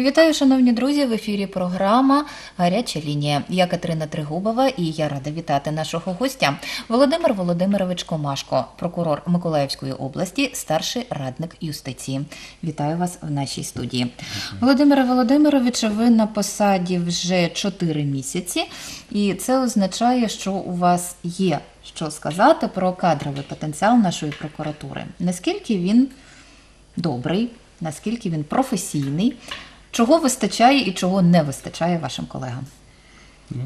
Вітаю, шановні друзі! В ефірі програма Гаряча лінія. Я Катерина Тригубова і я рада вітати нашого гостя Володимир Володимирович Комашко, прокурор Миколаївської області, старший радник юстиції. Вітаю вас в нашій студії. Володимире Володимировичу, ви на посаді вже 4 місяці, і це означає, що у вас є що сказати про кадровий потенціал нашої прокуратури. Наскільки він добрий, наскільки він професійний, чого вистачає і чого не вистачає вашим колегам? Ну,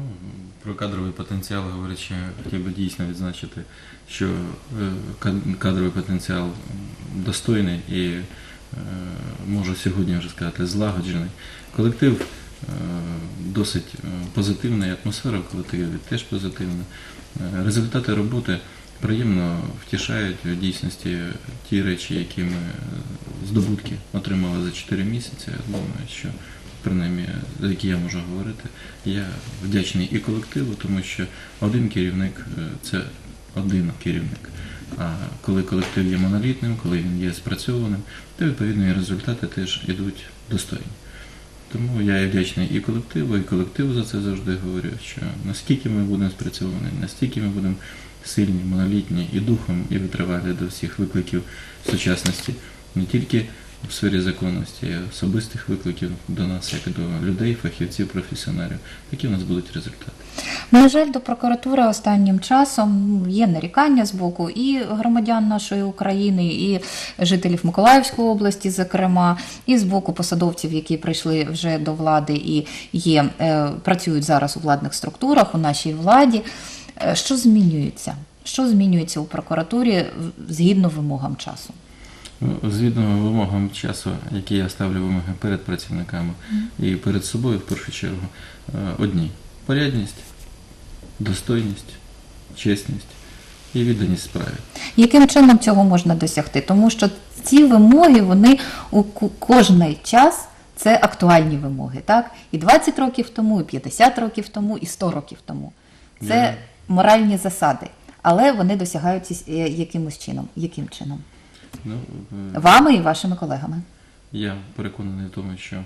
про кадровий потенціал говорячи, хотів би дійсно відзначити, що е, кадровий потенціал достойний і е, можу сьогодні вже сказати злагоджений. Колектив е, досить позитивний, атмосфера в колективі теж позитивна. Результати роботи приємно втішають в дійсності ті речі, які ми здобутки отримали за 4 місяці. Я думаю, що принаймні за які я можу говорити. Я вдячний і колективу, тому що один керівник е, це один керівник. А коли колектив є монолітним, коли він є спрацьованим, то відповідно результати теж йдуть достойні. Тому я і вдячний і колективу, і колективу за це завжди говорю, що наскільки ми будемо спрацьовані, настільки ми будемо сильні, монолітні і духом, і витривалі до всіх викликів сучасності, не тільки в сфері законності, а особистих викликів до нас, як до людей, фахівців, професіоналів, які в нас будуть результати. На жаль, до прокуратури останнім часом є нарікання з боку і громадян нашої України, і жителів Миколаївської області, зокрема, і з боку посадовців, які прийшли вже до влади і є, е, працюють зараз у владних структурах у нашій владі. Е, Що змінюється? Що змінюється у прокуратурі згідно вимогам часу? Ну, Згідно вимогам часу, які я ставлю вимоги перед працівниками і перед собою, в першу чергу, е, одні порядність, достойність, чесність і відданість справі. Яким чином цього можна досягти? Тому що ці вимоги, вони у кожний час це актуальні вимоги, так? І 20 років тому, і 50 років тому, і 100 років тому. Це Я- моральні засади, але вони досягаються е, якимось чином. Яким чином? Ну, е, Вами і вашими колегами. Я переконаний в тому, що е,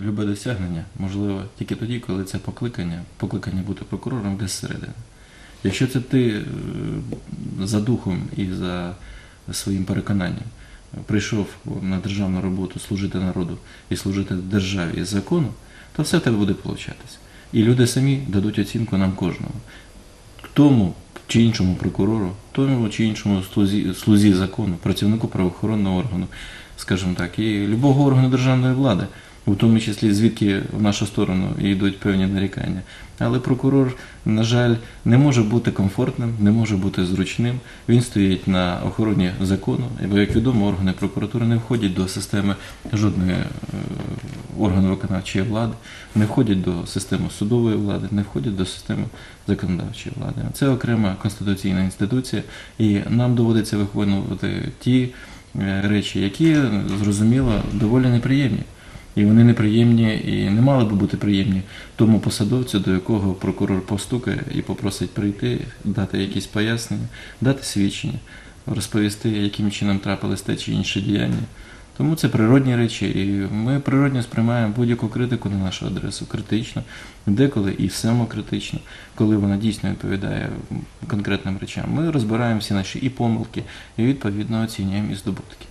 любе досягнення можливо тільки тоді, коли це покликання, покликання бути прокурором десь зсередини. Якщо це ти е, за духом і за своїм переконанням прийшов на державну роботу служити народу і служити державі і закону, то все в тебе буде получатися. І люди самі дадуть оцінку нам кожному. Тому чи іншому прокурору, тому чи іншому слузі, слузі закону, працівнику правоохоронного органу, скажімо так, і любого органу державної влади, у тому числі звідки в нашу сторону йдуть певні нарікання. Але прокурор, на жаль, не може бути комфортним, не може бути зручним. Він стоїть на охороні закону, бо, як відомо, органи прокуратури не входять до системи жодної е, органу виконавчої влади, не входять до системи судової влади, не входять до системи законодавчої влади. Це окрема конституційна інституція, і нам доводиться виконувати ті е, речі, які зрозуміло доволі неприємні. І вони неприємні і не мали би бути приємні тому посадовцю, до якого прокурор постукає і попросить прийти, дати якісь пояснення, дати свідчення, розповісти, яким чином трапились те чи інші діяння. Тому це природні речі, і ми природньо сприймаємо будь-яку критику на нашу адресу критично, деколи і самокритично, коли вона дійсно відповідає конкретним речам. Ми розбираємо всі наші і помилки, і відповідно оцінюємо і здобутки.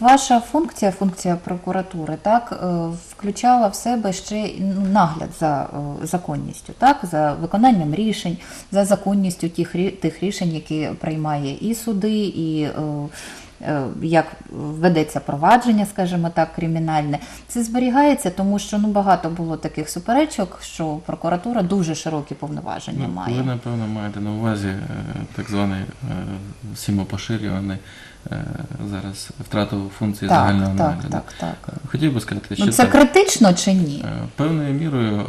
Ваша функція, функція прокуратури, так, е, включала в себе ще ну, нагляд за е, законністю, так, за виконанням рішень, за законністю тих, тих рішень, які приймає і суди, і е, як ведеться провадження, скажімо так, кримінальне. Це зберігається, тому що ну, багато було таких суперечок, що прокуратура дуже широкі повноваження Ну, має. ви, напевно, маєте на увазі так званий сімопоширюваний зараз втрату функції Так, загального так, нагляду. так, так. Хотів би сказати, що Ну, це так. критично чи ні? Е, Певною мірою е,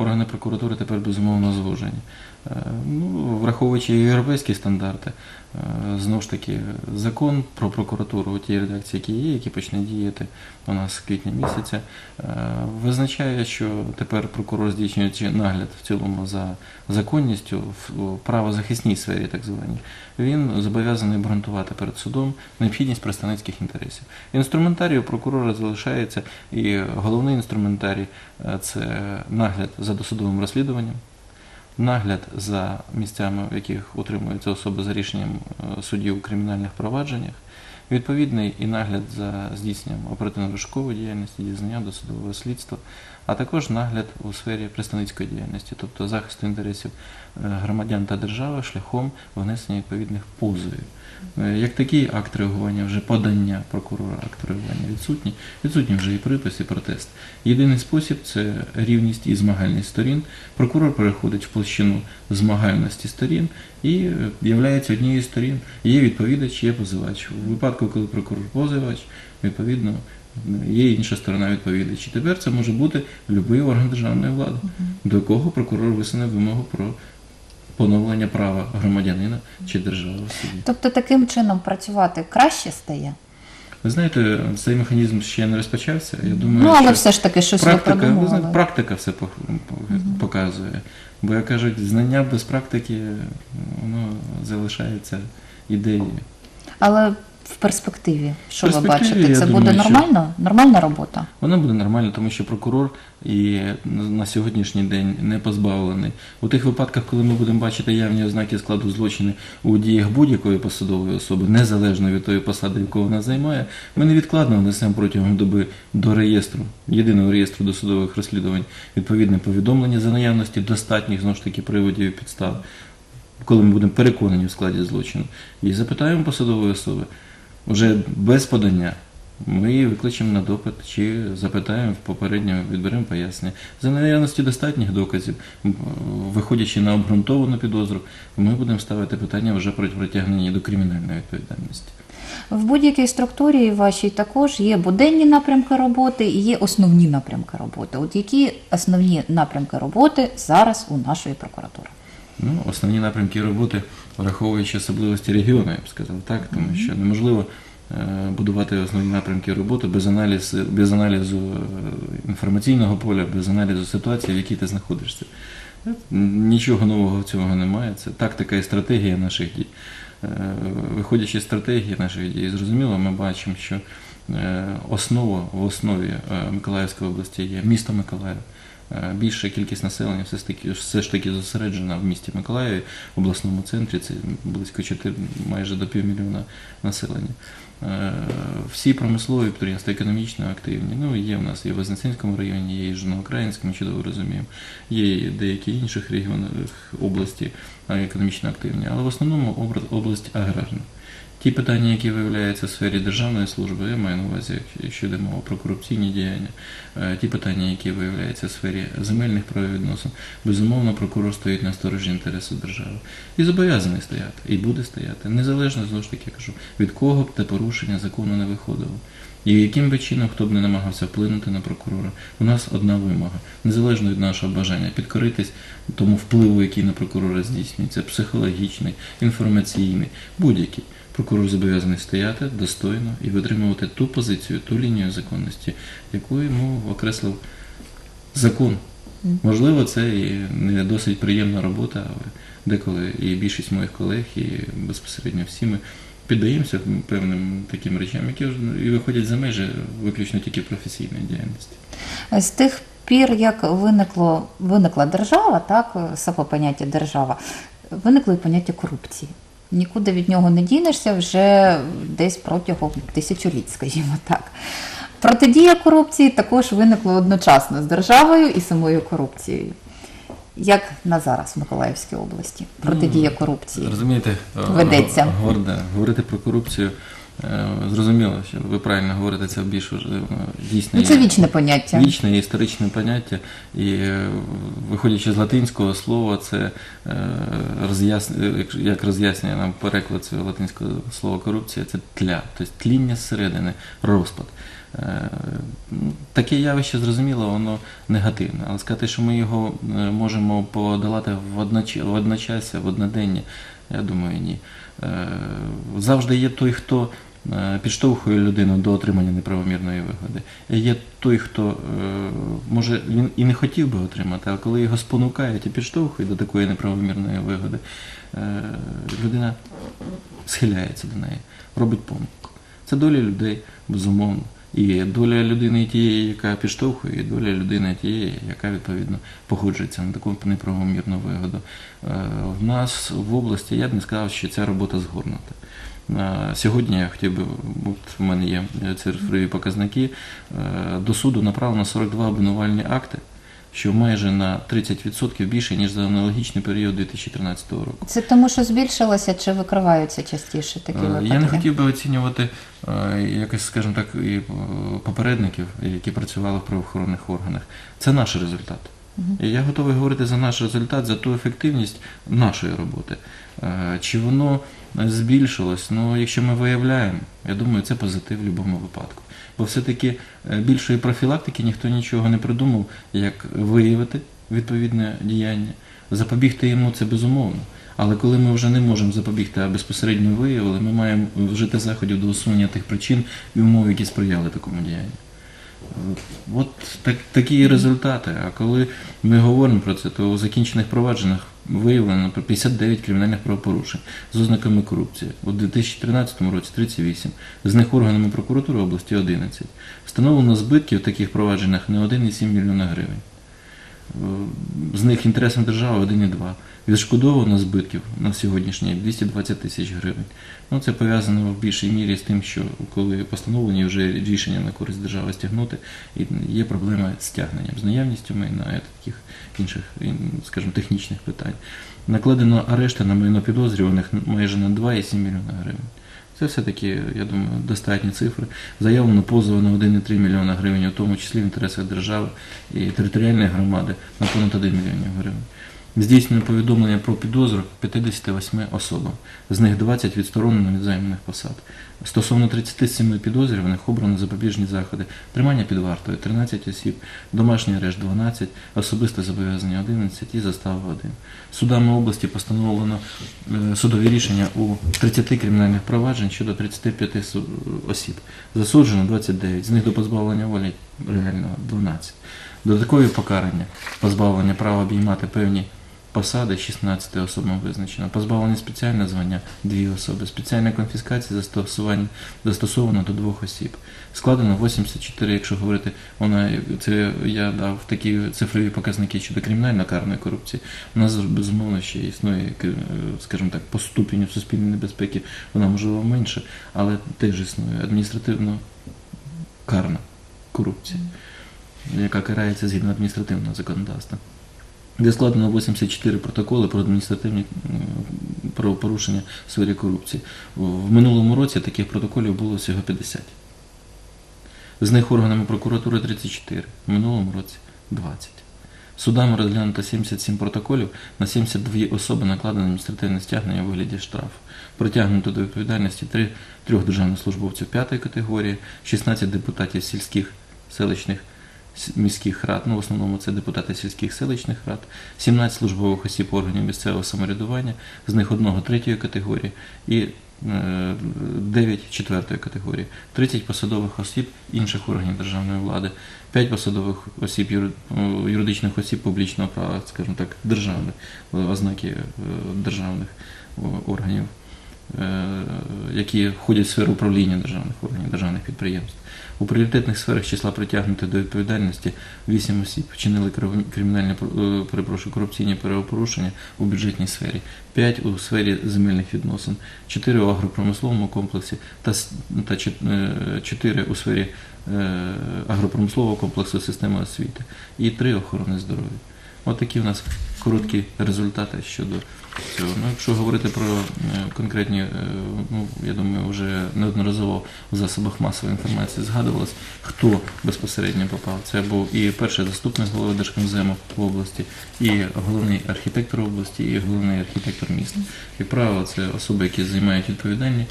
органи прокуратури тепер безумовно звужені. Е, Ну, враховуючи європейські стандарти, е, знову ж таки закон про прокуратуру у тій редакції, які є, які почне діяти у нас з квітня місяця, е, визначає, що тепер прокурор здійснюючи нагляд в цілому за законністю в правозахисній сфері, так званій, він зобов'язаний обґрунтувати перед судом необхідність представницьких інтересів. Інструментарій у прокурора залишається, і головний інструментарій це нагляд за досудовим розслідуванням, нагляд за місцями, в яких утримуються особи за рішенням суддів судів у кримінальних провадженнях, відповідний і нагляд за здійсненням оперативно-розшукової діяльності, дізнання досудового слідства, а також нагляд у сфері представницької діяльності, тобто захисту інтересів е, громадян та держави шляхом внесення відповідних позовів. Е, Як такий акт реагування, вже подання прокурора акт реагування відсутні, відсутні вже і припис, і протест. Єдиний спосіб це рівність і змагальність сторін. Прокурор переходить в площину змагальності сторін і е, являється однією з сторін. Є відповідач, є позивач. У випадку, коли прокурор позивач, відповідно. Є інша сторона відповідач. І тепер це може бути будь-який орган державної влади, до якого прокурор висуне вимогу про поновлення права громадянина чи держави в суді. Тобто таким чином працювати краще стає? Ви знаєте, цей механізм ще не розпочався. Я думаю, ну, але що все ж таки щось практика, ви знаєте, практика все по- по- показує. Бо як кажуть, знання без практики воно залишається ідеєю. Але в перспективі, що ви перспективі, бачите, це думаю, буде нормально? Нормальна робота? Вона буде нормально, тому що прокурор і на сьогоднішній день не позбавлений. У тих випадках, коли ми будемо бачити явні ознаки складу злочину у діях будь-якої посадової особи, незалежно від тої посади, яку вона займає, ми невідкладно внесемо протягом доби до реєстру, єдиного реєстру досудових розслідувань, відповідне повідомлення за наявності достатніх знову ж таки приводів і підстав, коли ми будемо переконані в складі злочину, і запитаємо посадової особи вже без подання. Ми її викличемо на допит чи запитаємо попередньо, відберемо пояснення. За наявності достатніх доказів, виходячи на обґрунтовану підозру, ми будемо ставити питання вже про притягнення до кримінальної відповідальності. В будь-якій структурі вашій також є буденні напрямки роботи і є основні напрямки роботи. От які основні напрямки роботи зараз у нашої прокуратури? Ну, основні напрямки роботи, враховуючи особливості регіону, я б сказав так, тому що неможливо е, будувати основні напрямки роботи без аналізу, без аналізу е, інформаційного поля, без аналізу ситуації, в якій ти знаходишся. Е, Нічого нового в цього немає. Це тактика і стратегія наших дій. Виходячи з стратегії наших дій, зрозуміло, ми бачимо, що основа в основі е, Миколаївської області є місто Миколаїв. Е, Більша кількість населення все ж таки все ж таки зосереджена в місті Миколаєві, в обласному центрі. Це близько 4, майже до півмільйона населення. Е, Всі промислові підприємства економічно активні. Ну є в нас і в Вознесенському районі, є і в Жирноукраїнському, чудово розуміємо. Є і деякі інших регіонах області е, економічно активні, але в основному область аграрна. Ті питання, які виявляються в сфері державної служби, я маю на увазі, якщо йде мова про корупційні діяння, е, ті питання, які виявляються в сфері земельних правовідносин, безумовно, прокурор стоїть на сторожі інтересу держави. І зобов'язаний стояти, і буде стояти, незалежно знову ж таки кажу, від кого б те порушення закону не виходило. І яким би чином хто б не намагався вплинути на прокурора, у нас одна вимога, незалежно від нашого бажання підкоритись тому впливу, який на прокурора здійснюється, психологічний, інформаційний, будь-який. Прокурор зобов'язаний стояти достойно і витримувати ту позицію, ту лінію законності, яку йому окреслив закон. Можливо, це і не досить приємна робота, але деколи і більшість моїх колег, і безпосередньо всі ми піддаємося певним таким речам, які і виходять за межі виключно тільки професійної діяльності. З тих пір, як виникло, виникла держава, так, саме поняття держава, виникло і поняття корупції. Нікуди від нього не дінешся вже десь протягом тисячоліть, скажімо так. Протидія корупції також виникла одночасно з державою і самою корупцією. Як на зараз в Миколаївській області протидія корупції? Розумієте, е, Ведеться. Горде говорити про корупцію. Е, Зрозуміло, що ви правильно говорите, це більш е, дійсно Ну, це вічне поняття. Вічне і історичне поняття, і е, виходячи з латинського слова, це е, як- роз'яснює нам переклад цього латинського слова корупція, це тля, тобто тління зсередини, розпад. Таке явище зрозуміло, воно негативне. Але сказати, що ми його можемо подолати в одноч- в одноденні, я думаю, ні. Завжди є той, хто підштовхує людину до отримання неправомірної вигоди. Є той, хто е, може він і не хотів би отримати, але коли його спонукають і підштовхують до такої неправомірної вигоди, е, людина схиляється до неї, робить помилку. Це доля людей, безумовно. І доля людини тієї, яка підштовхує, і доля людини тієї, яка відповідно погоджується на таку неправомірну вигоду. Е, В нас в області я б не сказав, що ця робота згорнута. Е, Сьогодні я хотів би, от в мене є цифрові показники, е, до суду направлено 42 обвинувальні акти, що майже на 30% більше, ніж за аналогічний період 2013 року. Це тому, що збільшилося чи викриваються частіше такі Е, випадки? Я не хотів би оцінювати е, якось, скажімо так, і е, попередників, які працювали в правоохоронних органах. Це наш результат. І я готовий говорити за наш результат, за ту ефективність нашої роботи. Е, Чи воно збільшилось? Ну, якщо ми виявляємо, я думаю, це позитив в будь-якому випадку. Бо все-таки е, більшої профілактики ніхто нічого не придумав, як виявити відповідне діяння, запобігти йому це безумовно. Але коли ми вже не можемо запобігти, а безпосередньо виявили, ми маємо вжити заходів до усунення тих причин і умов, які сприяли такому діянню. От так, такі результати. А коли ми говоримо про це, то у закінчених провадженнях виявлено 59 кримінальних правопорушень з ознаками корупції. У 2013 році 38, з них органами прокуратури області 11. Встановлено збитки в таких провадженнях не 1,7 мільйона гривень. З них інтересам держави 1,2. Відшкодовано збитків на сьогоднішній 220 тисяч гривень. Ну, це пов'язано в більшій мірі з тим, що коли постановлені вже рішення на користь держави стягнути, і є проблема з стягненням, з наявністю майна і таких інших, скажімо, технічних питань. Накладено арешти на майно підозрюваних майже на 2,7 мільйона гривень. Це все-таки, я думаю, достатні цифри. Заявлено позови на 1,3 мільйона гривень, у тому числі в інтересах держави і територіальної громади на понад 1 мільйон гривень. Здійснено повідомлення про підозру 58 особам, з них 20 відсторонено від займаних посад. Стосовно 37 підозрюваних обрано запобіжні заходи, тримання під вартою 13 осіб, домашній арешт 12, особисте зобов'язання 11 і застава 1. Судами області постановлено е, судові рішення у 30 кримінальних проваджень щодо 35 осіб. Засуджено 29, з них до позбавлення волі реального 12. Додаткові покарання, позбавлення права обіймати певні посади 16 особам визначено, позбавлення спеціальне звання 2 особи, спеціальна конфіскація застосовано до двох осіб. Складено 84, якщо говорити, вона це я дав такі цифрові показники щодо кримінально-карної корупції. У нас безумовно ще існує, е, скажімо так, по ступеню суспільної небезпеки, вона можливо менше, але теж існує. Адміністративно карна корупція, яка карається згідно адміністративного законодавства де складено 84 протоколи про адміністративні правопорушення в сфері корупції. В минулому році таких протоколів було всього 50. З них органами прокуратури 34, в минулому році 20. Судами розглянуто 77 протоколів, на 72 особи накладено адміністративне стягнення у вигляді штрафу. Притягнуто до відповідальності 3, трьох державних службовців п'ятої категорії, 16 депутатів сільських селищних міських рад, ну в основному це депутати сільських селищних рад, 17 службових осіб органів місцевого самоврядування, з них одного третьої категорії і е, 9 четвертої категорії, 30 посадових осіб інших органів державної влади, 5 посадових осіб е, юридичних осіб публічного права, скажімо так, державних, е, ознаки е, державних е, органів, е, які входять в сферу управління державних органів, державних підприємств. У пріоритетних сферах числа притягнути до відповідальності 8 осіб вчинили кримінальні е, перепрошую, корупційні правопорушення у бюджетній сфері, 5 у сфері земельних відносин, 4 у агропромисловому комплексі та, с- та 4 у сфері е, агропромислового комплексу системи освіти і 3 охорони здоров'я. От такі в нас короткі результати щодо цього. Ну, якщо говорити про е, конкретні, е, ну я думаю, вже неодноразово в засобах масової інформації згадувалось, хто безпосередньо попав. Це був і перший заступник голови Держкомзему в області, і головний архітектор області, і головний архітектор міста. Як правило, це особи, які займають відповідальні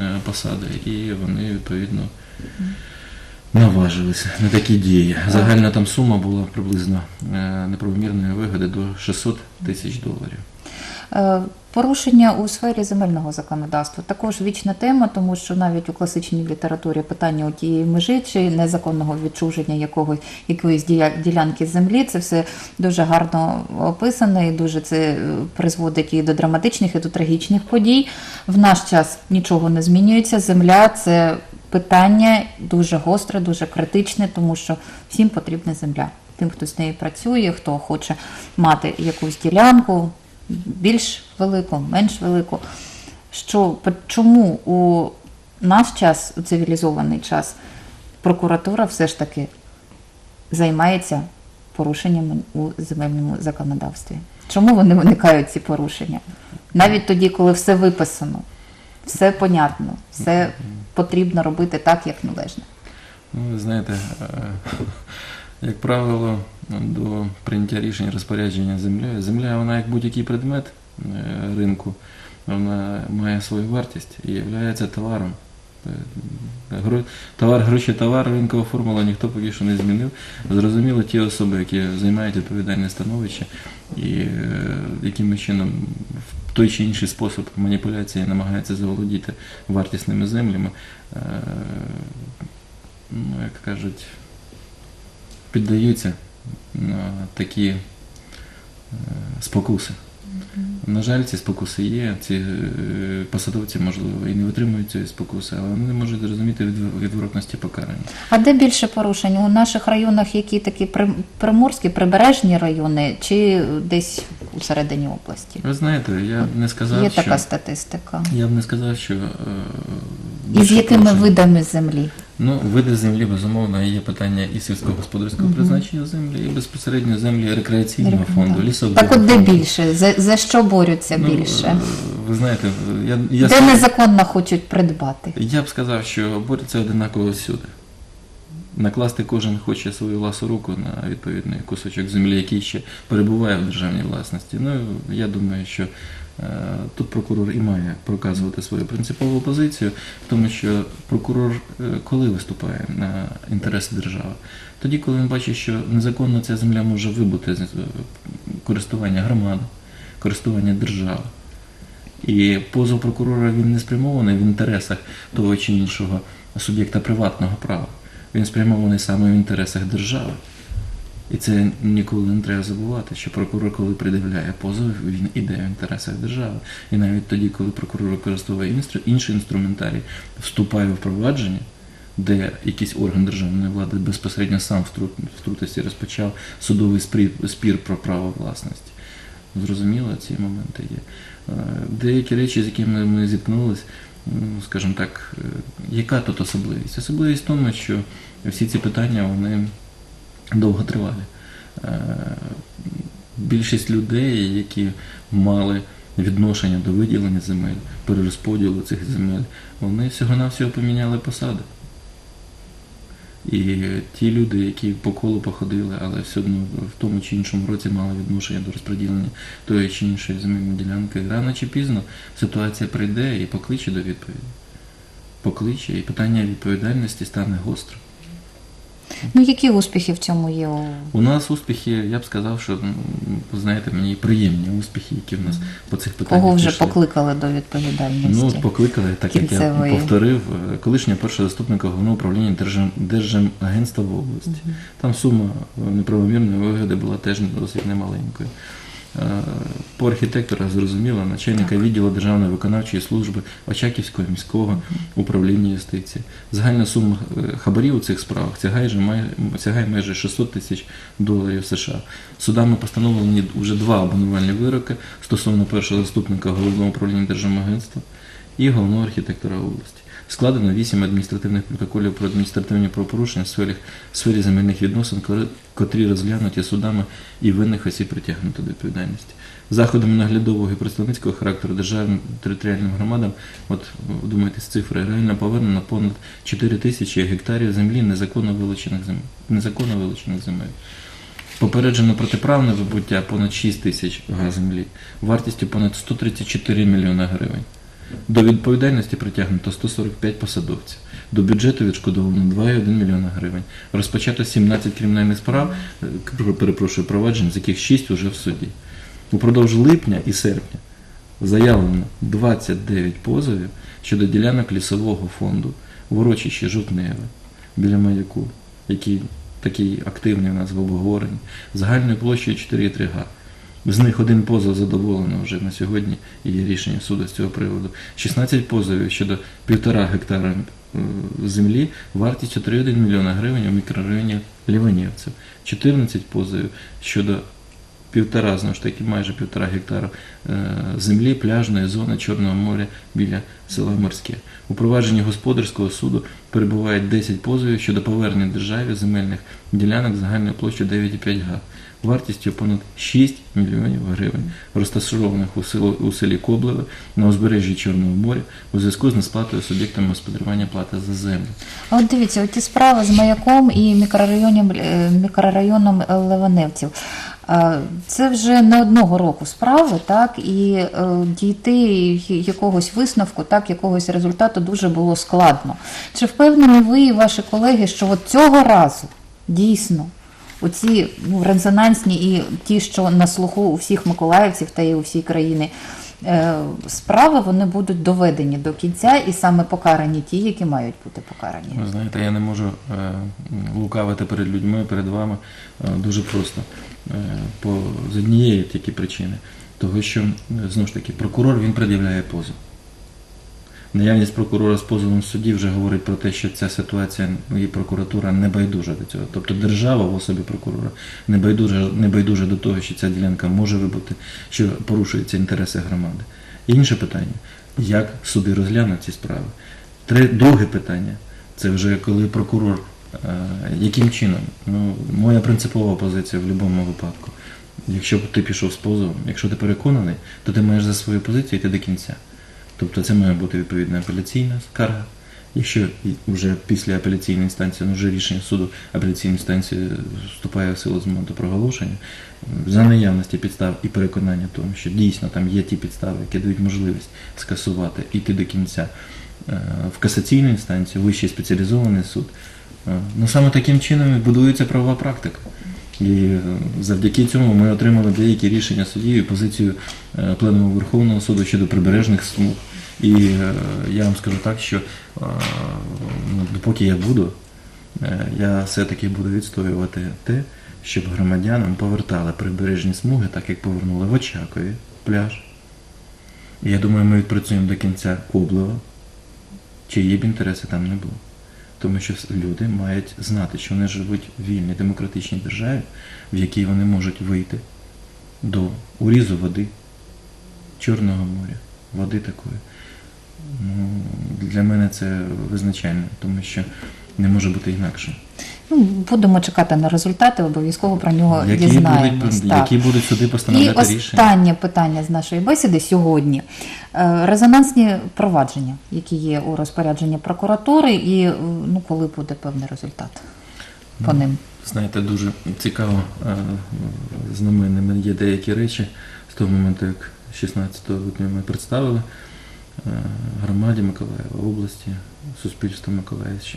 е, посади, і вони відповідно наважилися на такі дії. Загальна там сума була приблизно е, неправомірної вигоди до 600 тисяч доларів. Е, Порушення у сфері земельного законодавства також вічна тема, тому що навіть у класичній літературі питання тієї межі чи незаконного відчуження якогось якоїсь ділянки землі, це все дуже гарно описано і дуже це е, призводить і до драматичних, і до трагічних подій. В наш час нічого не змінюється. Земля це питання дуже гостре, дуже критичне, тому що всім потрібна земля. Тим, хто з нею працює, хто хоче мати якусь ділянку, більш велику, менш велику. Що чому у наш час, у цивілізований час, прокуратура все ж таки займається порушеннями у земельному законодавстві? Чому вони виникають ці порушення? Навіть тоді, коли все виписано, все понятно, все потрібно робити так, як належно. Ну, ви знаєте, е, як правило, до прийняття рішень розпорядження землею, земля, вона як будь-який предмет е, ринку, вона має свою вартість і є товаром. Е, Товар, гроші, товар, ринкова формула ніхто поки що не змінив. Зрозуміло, ті особи, які займають відповідальне становище і е, яким чином в той чи інший спосіб маніпуляції намагаються заволодіти вартісними землями, е, ну, як кажуть, піддаються на такі спокуси. На жаль, ці спокуси є, ці е, посадовці, можливо, і не витримують цієї спокуси, але вони не можуть зрозуміти від- відворотності покарання. А де більше порушень? У наших районах, які такі при- приморські, прибережні райони, чи десь у середині області? Ви знаєте, я б не сказав, Є що така статистика. я б не сказав, що е, І з якими порушень. видами землі? Ну, види землі, безумовно, є питання і сільськогосподарського призначення землі, і безпосередньо землі рекреаційного фонду, лісового. Так от де більше? За, за що борються Ну, більше? е, Ви знаєте, я, я, Де незаконно хочуть придбати? я б сказав, що борються одинаково всюди. Накласти кожен хоче свою ласу руку на відповідний кусочок землі, який ще перебуває в державній власності. Ну, я думаю, що тут прокурор і має проказувати свою принципову позицію, тому що прокурор е, коли виступає на інтереси держави? Тоді, коли він бачить, що незаконно ця земля може вибути з е, користування громади, користування держави. І позов прокурора він не спрямований в інтересах того чи іншого суб'єкта приватного права. Він спрямований саме в інтересах держави. І це ніколи не треба забувати, що прокурор, коли придивляє позов, він іде в інтересах держави. І навіть тоді, коли прокурор використовує інстру- інший інструментарій, вступає в провадження, де якийсь орган державної влади безпосередньо сам втрут- втрутився і розпочав судовий спір про право власності. Зрозуміло, ці моменти є. Е, Деякі речі, з якими ми зіткнулися, ну, скажімо так, е, яка тут особливість? Особливість в тому, що всі ці питання вони довго тривалі. Е, Більшість людей, які мали відношення до виділення земель, перерозподілу цих земель, вони всього-навсього поміняли посади. І ті люди, які по колу походили, але все одно в тому чи іншому році мали відношення до розподілення тої чи іншої земельної ділянки, рано чи пізно ситуація прийде і покличе до відповіді. Покличе, і питання відповідальності стане гостро. Ну які успіхи в цьому є? у- нас успіхи, я б сказав, що ну, знаєте, мені приємні успіхи, які в нас по цих питаннях. Кого вже пішли. покликали до відповідальності? Ну, покликали, так як я повторив, е, колишнього першого заступника головного управління Держам- Держагентства в області. Там сума е, неправомірної вигоди була теж досить немаленькою. Е, По архітектора зрозуміло, начальника відділу Державної виконавчої служби Очаківського міського управління юстиції. Загальна сума е, хабарів у цих справах сягає, же сягає майже 600 тисяч доларів США. Судами постановлені вже два обвинувальні вироки стосовно першого заступника головного управління Держагентства і головного архітектора області. Складено 8 адміністративних протоколів про адміністративні правопорушення в сфері, в сфері земельних відносин, котрі розглянуті судами і винних осіб притягнуто до відповідальності. Заходами наглядового і представницького характеру державним територіальним громадам, от думайте з цифри, реально повернено понад 4 тисячі гектарів землі незаконно вилучених земель. Незаконно вилучених земель. Попереджено протиправне вибуття понад 6 тисяч землі, вартістю понад 134 мільйона гривень. До відповідальності притягнуто 145 посадовців. До бюджету відшкодовано 2,1 мільйона гривень. Розпочато 17 кримінальних справ, е, перепрошую, проваджень, з яких 6 уже в суді. Упродовж липня і серпня заявлено 29 позовів щодо ділянок лісового фонду в урочищі Жовтневе біля маяку, який такий активний у нас в обговоренні, загальною площею 4,3 га. З них один позов задоволено вже на сьогодні і є рішення суду з цього приводу. 16 позовів щодо півтора гектара е, землі вартістю 3,1 мільйона гривень у мікрорайоні Ліванівців. 14 позовів щодо півтора, знову ж таки, майже півтора гектара е, землі пляжної зони Чорного моря біля села Морське. У провадженні господарського суду перебувають 10 позовів щодо повернення державі земельних ділянок загальною площею 9,5 га, вартістю понад 6 мільйонів гривень, розташованих у, село, у селі Коблеве на узбережжі Чорного моря у зв'язку з несплатою суб'єктами господарювання плати за землю. А от дивіться, оті справи з маяком і мікрорайоном, е, мікрорайоном Леваневців. е, Це вже не одного року справи, так, і е, дійти якогось висновку, так, якогось результату дуже було складно. Чи впевнені ви і ваші колеги, що от цього разу дійсно оці ну, резонансні і ті, що на слуху у всіх миколаївців та і у всій країни, е, справи вони будуть доведені до кінця і саме покарані ті, які мають бути покарані. Ви знаєте, я не можу е, лукавити перед людьми, перед вами е, дуже просто. По, з однієї тільки причини. Того, що, знову ж таки, прокурор він пред'являє позов. Наявність прокурора з позовом в суді вже говорить про те, що ця ситуація і прокуратура не байдужа до цього. Тобто держава в особі прокурора не байдужа, не байдужа до того, що ця ділянка може вибути, що порушуються інтереси громади. Інше питання, як суди розглянуть ці справи. Три, друге питання це вже коли прокурор, е, яким чином? Ну, моя принципова позиція в будь-якому випадку. Якщо ти пішов з позовом, якщо ти переконаний, то ти маєш за свою позицію йти до кінця. Тобто це має бути відповідна апеляційна скарга. Якщо вже після апеляційної інстанції, ну вже рішення суду апеляційної інстанції вступає в силу з моменту проголошення, за наявності підстав і переконання в тому, що дійсно там є ті підстави, які дають можливість скасувати і йти до кінця е, в касаційну інстанцію, вищий спеціалізований суд. Е, Ну саме таким чином і будується правова практика. І е, завдяки цьому ми отримали деякі рішення судів і позицію е, Пленуму Верховного суду щодо прибережних смуг. І е, я вам скажу так, що ну, допоки я буду, я все-таки буду відстоювати те, щоб громадянам повертали прибережні смуги, так як повернули в Очакові пляж. І я думаю, ми відпрацюємо до кінця Коблева, чиї б інтереси там не було. Тому що люди мають знати, що вони живуть в вільній демократичній державі, в якій вони можуть вийти до урізу води, Чорного моря, води такої. Ну, для мене це визначально, тому що не може бути інакше. Ну, будемо чекати на результати, обов'язково про нього Які дізнаємось. будуть, так. які будуть суди постановляти рішення? останнє питання з нашої бесіди сьогодні. Е, Резонансні провадження, які є у розпорядженні прокуратури, і е, ну, коли буде певний результат по Ну, ним. Знаєте, дуже цікаво, е, знаменними є деякі речі з того моменту, як 16 липня ми представили громаді Миколаєва, області, суспільству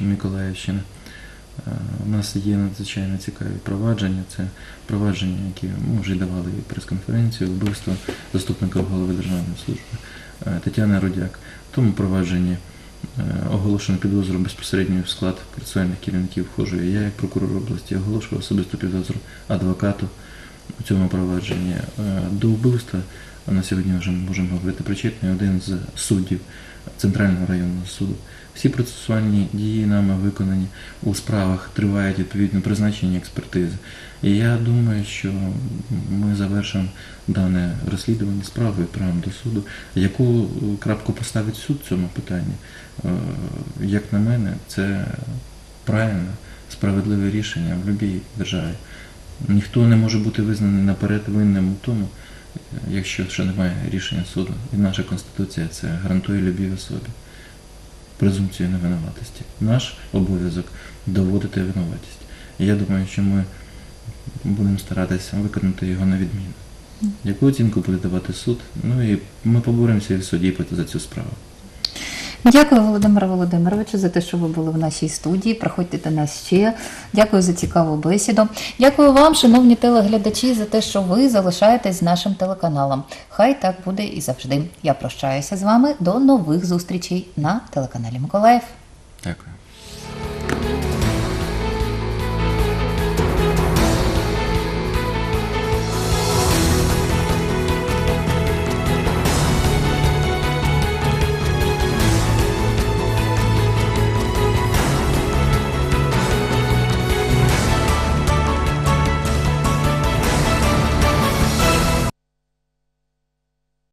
Миколаївщини. Е, У нас є надзвичайно цікаві провадження. Це провадження, які ми вже давали прес-конференцію, вбивство заступника голови Державної служби е, Тетяни Рудяк. В тому провадженні е, оголошено підозру безпосередньо в склад процесуальних керівників вхожу. я, як прокурор області, оголошую особисту підозру адвокату у цьому провадженні. Е, До вбивства на сьогодні вже можемо говорити причетний один з суддів Центрального районного суду. Всі процесуальні дії нами виконані у справах тривають відповідно призначені експертизи. І я думаю, що ми завершимо дане розслідування справи відправимо до суду. Яку е, крапку поставить суд цьому питанні? Е, Як на мене, це правильне, справедливе рішення в будь-якій державі. Ніхто не може бути визнаний наперед винним у тому, якщо ще немає рішення суду. І наша Конституція це гарантує любій особі презумпцію невинуватості. Наш обов'язок доводити винуватість. І я думаю, що ми будемо старатися виконати його на відміну. Яку оцінку буде давати суд? Ну і ми поборемося і в суді за цю справу. Дякую, Володимире Володимировичу, за те, що ви були в нашій студії. Приходьте до нас ще. Дякую за цікаву бесіду. Дякую вам, шановні телеглядачі, за те, що ви залишаєтесь з нашим телеканалом. Хай так буде і завжди. Я прощаюся з вами до нових зустрічей на телеканалі Миколаїв. Дякую.